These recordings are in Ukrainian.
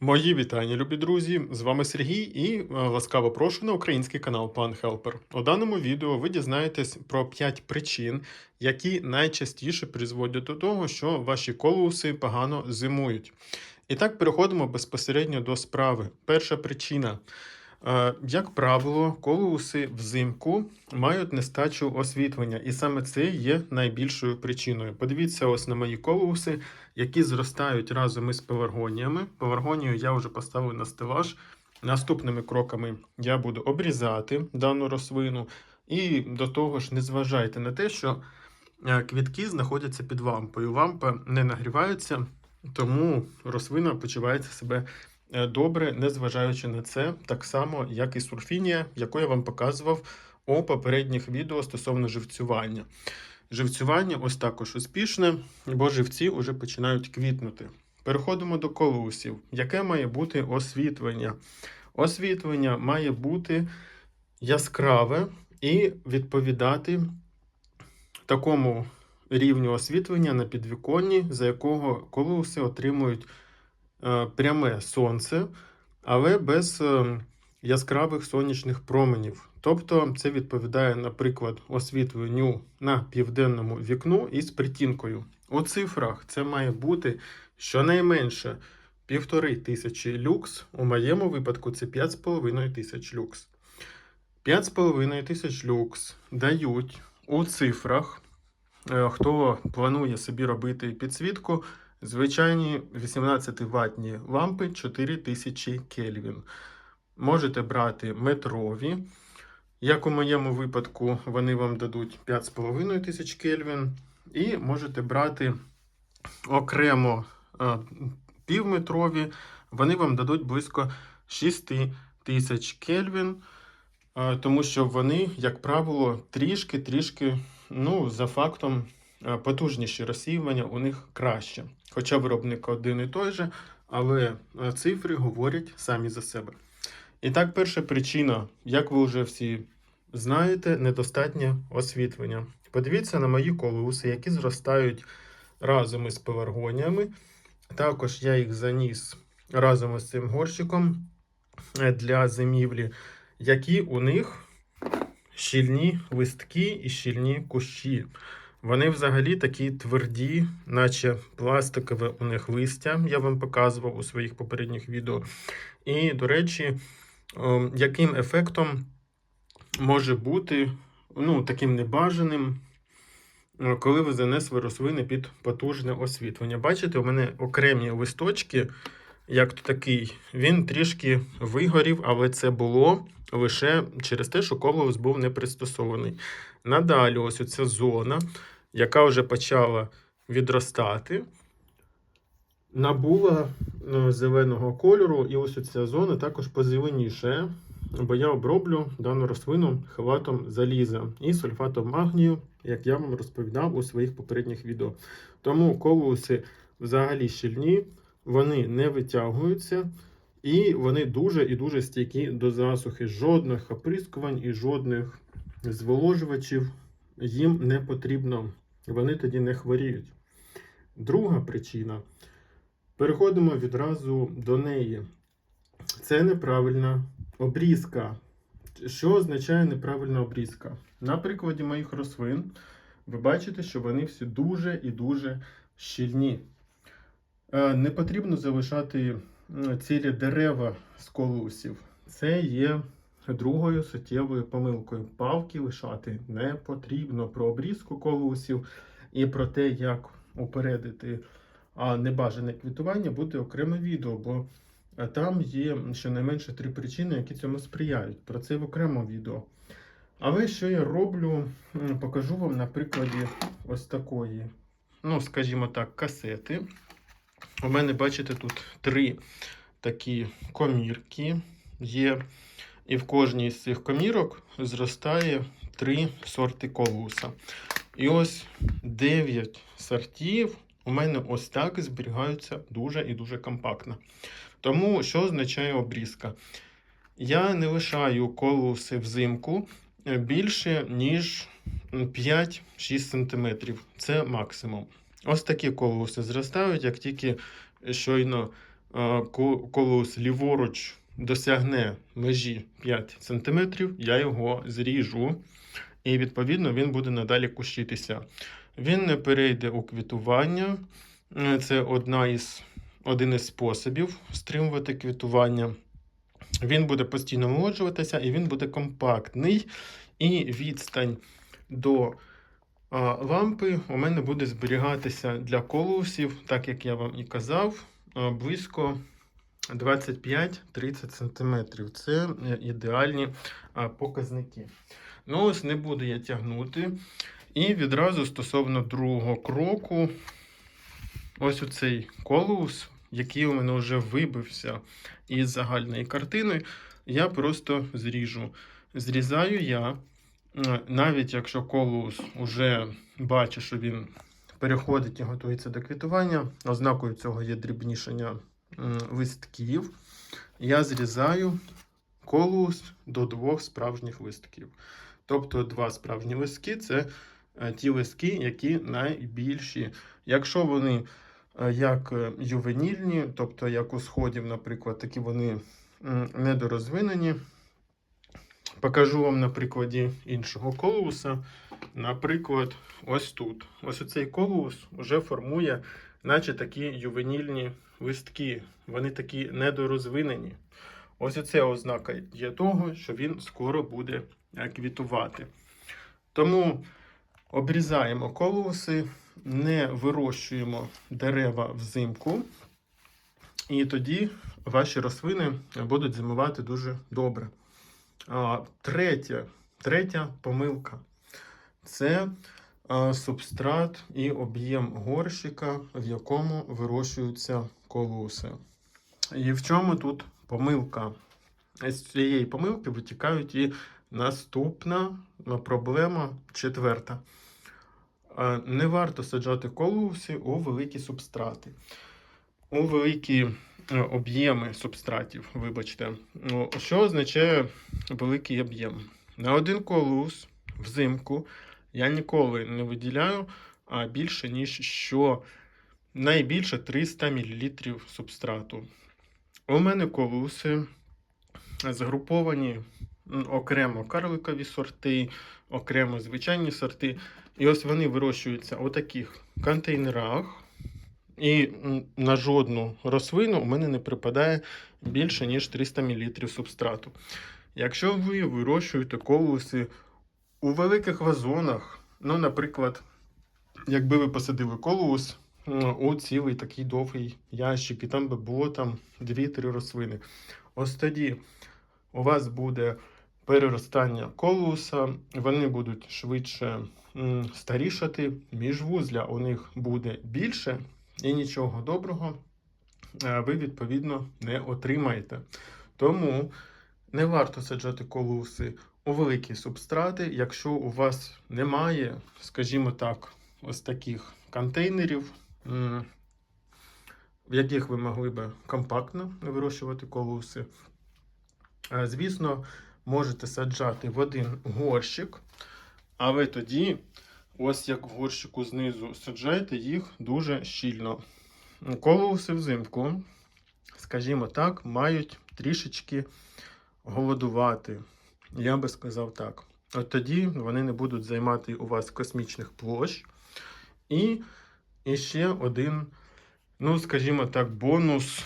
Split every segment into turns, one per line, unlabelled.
Мої вітання, любі друзі! З вами Сергій і е, ласкаво прошу на український канал Пан Хелпер. У даному відео ви дізнаєтесь про 5 причин, які найчастіше призводять до того, що ваші колуси погано зимують. І так переходимо безпосередньо до справи. Перша причина. Е, Як правило, колуси взимку мають нестачу освітлення, і саме це є найбільшою причиною. Подивіться ось на мої колуси, які зростають разом із пеларгоніями. Пеларгонію я вже поставив на стелаж. Наступними кроками я буду обрізати дану рослину. І до того ж, не зважайте на те, що е, квітки знаходяться під лампою. Лампа не нагрівається, тому рослина почувається себе добре, незважаючи на це, так само, як і сурфінія, яку я вам показував у попередніх відео стосовно живцювання. Живцювання ось також успішне, бо живці вже починають квітнути. Переходимо до колусів. Яке має бути освітлення? Освітлення має бути яскраве і відповідати такому рівню освітлення на підвіконні, за якого колуси отримують е, пряме сонце, але без е, яскравих сонячних променів. Тобто це відповідає, наприклад, освітленню на південному вікну із притінкою. У цифрах це має бути щонайменше півтори тисячі люкс. У моєму випадку це 5,5 тисяч люкс. 5,5 тисяч люкс дають у цифрах, е, хто планує собі робити підсвітку, звичайні 18 ватні лампи 4000 Кельвін. Можете брати метрові. Як у моєму випадку, вони вам дадуть 5,5 тисяч Кельвін. І можете брати окремо е, півметрові, вони вам дадуть близько 6 тисяч Кельвін, е, тому що вони, як правило, трішки-трішки, ну, за фактом, потужніші розсіювання у них краще. Хоча виробник один і той же, але е, цифри говорять самі за себе. І так, перша причина, як ви вже всі знаєте, недостатнє освітлення. Подивіться на мої колуси, які зростають разом із пеларгоніями. Також я їх заніс разом із цим горщиком е, для зимівлі, які у них щільні листки і щільні кущі. Вони взагалі такі тверді, наче пластикове у них листя, я вам показував у своїх попередніх відео. І, до речі, ем, яким ефектом може бути ну, таким небажаним, е, коли ви занесли рослини під потужне освітлення. Бачите, у мене окремі листочки, як то такий, він трішки вигорів, але це було лише через те, що колос був не пристосований. Надалі, ось оця зона, яка вже почала відростати, набула е, зеленого кольору, і ось оця зона також позеленіше, бо я оброблю дану рослину хелатом заліза і сульфатом магнію, як я вам розповідав у своїх попередніх відео. Тому колуси взагалі щільні, вони не витягуються. І вони дуже і дуже стійкі до засухи. Жодних оприскувань і жодних зволожувачів їм не потрібно. Вони тоді не хворіють. Друга причина. Переходимо відразу до неї. Це неправильна обрізка. Що означає неправильна обрізка? На прикладі моїх рослин ви бачите, що вони всі дуже і дуже щільні. Е, Не потрібно залишати цілі дерева з колусів. Це є другою суттєвою помилкою. Павки лишати не потрібно про обрізку колусів і про те, як упередити небажане квітування, буде окреме відео, бо е, там є щонайменше три причини, які цьому сприяють. Про це в окремо відео. Але що я роблю, покажу вам на прикладі ось такої, ну, скажімо так, касети. У мене, бачите, тут три такі комірки є. І в кожній з цих комірок зростає три сорти колуса. І ось 9 сортів у мене ось так зберігаються дуже і дуже компактно. Тому що означає обрізка? Я не лишаю колуси взимку більше, ніж 5-6 см. Це максимум. Ось такі колуси зростають, як тільки щойно е, колос ліворуч досягне межі 5 см, я його зріжу, і відповідно він буде надалі кущитися. Він не перейде у квітування. Е, Це одна із, один із способів стримувати квітування. Він буде постійно молоджуватися і він буде компактний. І відстань до лампи у мене буде зберігатися для колосів, так як я вам і казав, близько 25-30 см. Це е, ідеальні показники. Ну, ось не буду я тягнути. І відразу стосовно другого кроку, ось оцей колус, який у мене вже вибився із загальної картини, я просто зріжу. Зрізаю я, навіть якщо колус уже бачу, що він переходить і готується до квітування, ознакою цього є дрібнішення листків, я зрізаю колус до двох справжніх листків. Тобто два справжні листки це е, ті листки, які найбільші. Якщо вони е, як е, ювенільні, тобто як у сходів, наприклад, такі вони недорозвинені. Покажу вам на прикладі іншого колуса. Наприклад, ось тут. Ось цей колус вже формує, наче такі ювенільні листки. Вони такі недорозвинені. Ось це ознака є того, що він скоро буде квітувати. Тому обрізаємо колоси, не вирощуємо дерева взимку, і тоді ваші рослини будуть зимувати дуже добре. А, третя, третя помилка це а, субстрат і об'єм горщика, в якому вирощуються колоси. І в чому тут помилка? З цієї помилки витікають і наступна проблема четверта. Не варто саджати колоси у великі субстрати. У великі об'єми субстратів, вибачте. Ну, Що означає великий об'єм? На один колус взимку я ніколи не виділяю а більше, ніж що найбільше 300 мл субстрату. У мене колуси згруповані окремо карликові сорти, окремо звичайні сорти. І ось вони вирощуються у таких контейнерах. І на жодну рослину у мене не припадає більше, ніж 300 мл субстрату. Якщо ви вирощуєте колуси у великих вазонах, ну, наприклад, якби ви посадили колус у цілий такий довгий ящик, і там би було там 2-3 рослини. Ось тоді у вас буде переростання колуса, вони будуть швидше старішати, міжвузля у них буде більше, і нічого доброго е, ви, відповідно, не отримаєте. Тому не варто саджати колуси у великі субстрати, якщо у вас немає, скажімо так, ось таких контейнерів, в яких ви могли би компактно вирощувати колуси. Е, Звісно, можете саджати в один горщик, а ви тоді, ось як в горщику знизу, саджайте їх дуже щільно. Колоуси взимку, скажімо так, мають трішечки голодувати. Я би сказав так. От тоді вони не будуть займати у вас космічних площ. І, і ще один, ну, скажімо так, бонус,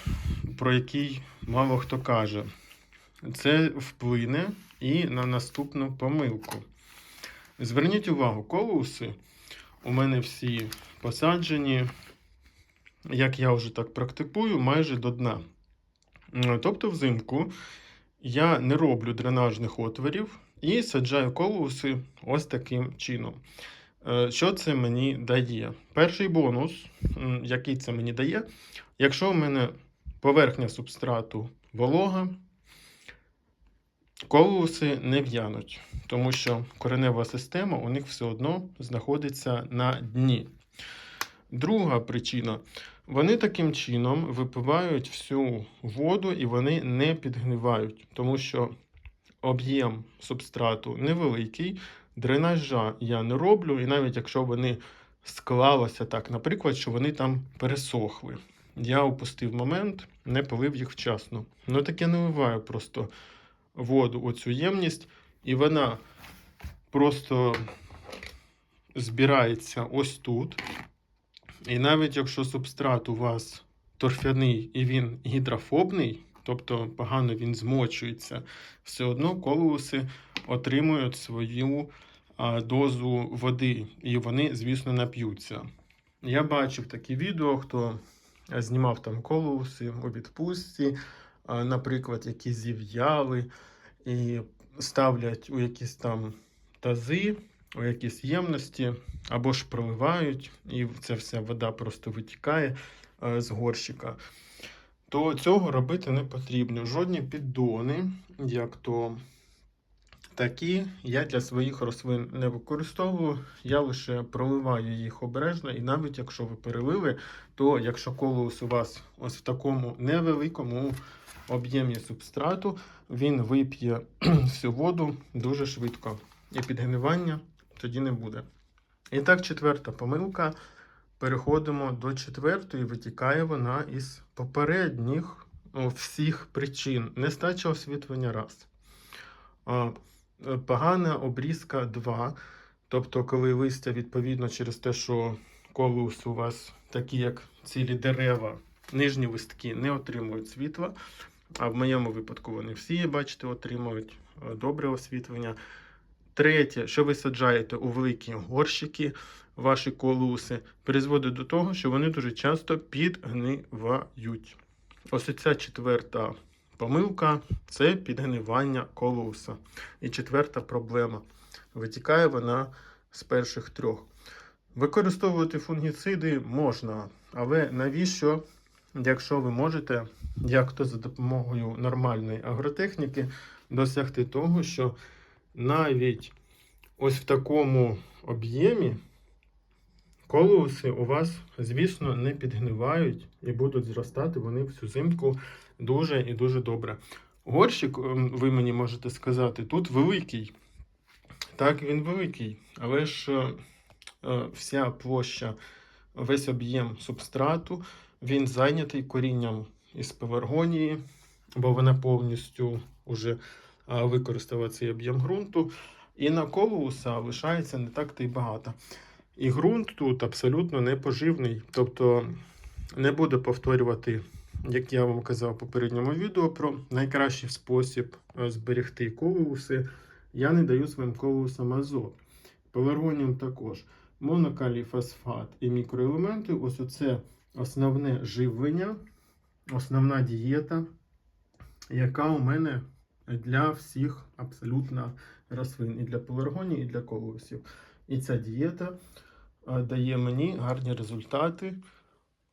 про який мало хто каже. Це вплине і на наступну помилку. Зверніть увагу, колуси у мене всі посаджені, як я вже так практикую, майже до дна. Тобто взимку я не роблю дренажних отворів і саджаю колуси ось таким чином. Е, Що це мені дає? Перший бонус, який це мені дає, якщо в мене поверхня субстрату волога, колуси не в'януть, тому що коренева система у них все одно знаходиться на дні. Друга причина. Вони таким чином випивають всю воду і вони не підгнивають, тому що об'єм субстрату невеликий, дренажа я не роблю, і навіть якщо вони склалося так, наприклад, що вони там пересохли. Я упустив момент, не полив їх вчасно. Ну так я наливаю просто воду у цю ємність, і вона просто збирається ось тут. І навіть якщо субстрат у вас торфяний і він гідрофобний, тобто погано він змочується, все одно колуси отримують свою дозу води, і вони, звісно, нап'ються. Я бачив такі відео, хто е, знімав там колуси у відпустці, наприклад, які зів'яли і ставлять у якісь там тази, у якісь ємності, або ж проливають, і ця вся вода просто витікає е, з горщика. То цього робити не потрібно. Жодні піддони, як то такі, я для своїх рослин не використовую. Я лише проливаю їх обережно, і навіть якщо ви перелили, то якщо колос у вас ось в такому невеликому об'ємі субстрату, він вип'є всю воду дуже швидко. І підгнивання тоді не буде. І так, четверта помилка. Переходимо до четвертої, витікає вона із попередніх о, всіх причин. Нестача освітлення раз. А, е, Погана обрізка 2. Тобто, коли листя, відповідно, через те, що колус у вас такі, як цілі дерева, нижні листки не отримують світла. А в моєму випадку вони всі, бачите, отримують е, добре освітлення. Третє, що ви саджаєте у великі горщики, ваші колуси, призводить до того, що вони дуже часто підгнивають. Ось ця четверта помилка це підгнивання колуса. І четверта проблема. Витікає вона з перших трьох. Використовувати фунгіциди можна, але навіщо, якщо ви можете, як то за допомогою нормальної агротехніки, досягти того, що навіть ось в такому об'ємі колоси у вас, звісно, не підгнивають і будуть зростати вони всю зимку дуже і дуже добре. Горщик, ем, ви мені можете сказати, тут великий. Так, він великий, але ж е, вся площа, весь об'єм субстрату, він зайнятий корінням із пеларгонії, бо вона повністю вже використала цей об'єм ґрунту. І на колуса лишається не так то й багато. І ґрунт тут абсолютно не поживний. Тобто не буду повторювати, як я вам казав в попередньому відео, про найкращий спосіб зберегти колуси. Я не даю своїм колусам азот. Пеларгоніум також. Монокалій фосфат і мікроелементи ось оце основне живлення, основна дієта, яка у мене для всіх абсолютно рослин. І для пеларгонії, і для колосів. І ця дієта е, дає мені гарні результати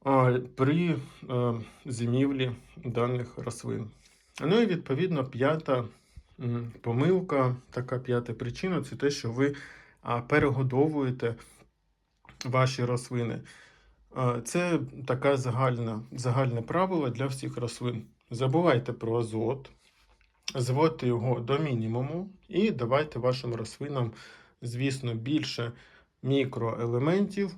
е, при е, зимівлі даних рослин. Ну і відповідно п'ята помилка, така п'ята причина це те, що ви перегодовуєте ваші рослини. Це така загальна, загальне правило для всіх рослин. Забувайте про азот, зводьте його до мінімуму і давайте вашим рослинам, звісно, більше мікроелементів,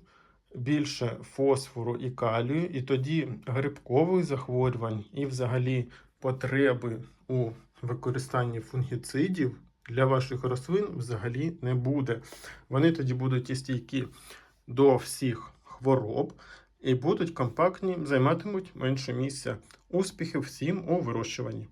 більше фосфору і калію, і тоді грибкових захворювань і взагалі потреби у використанні фунгіцидів для ваших рослин взагалі не буде. Вони тоді будуть і стійкі до всіх хвороб і будуть компактні, займатимуть менше місця. Успіхів всім у вирощуванні!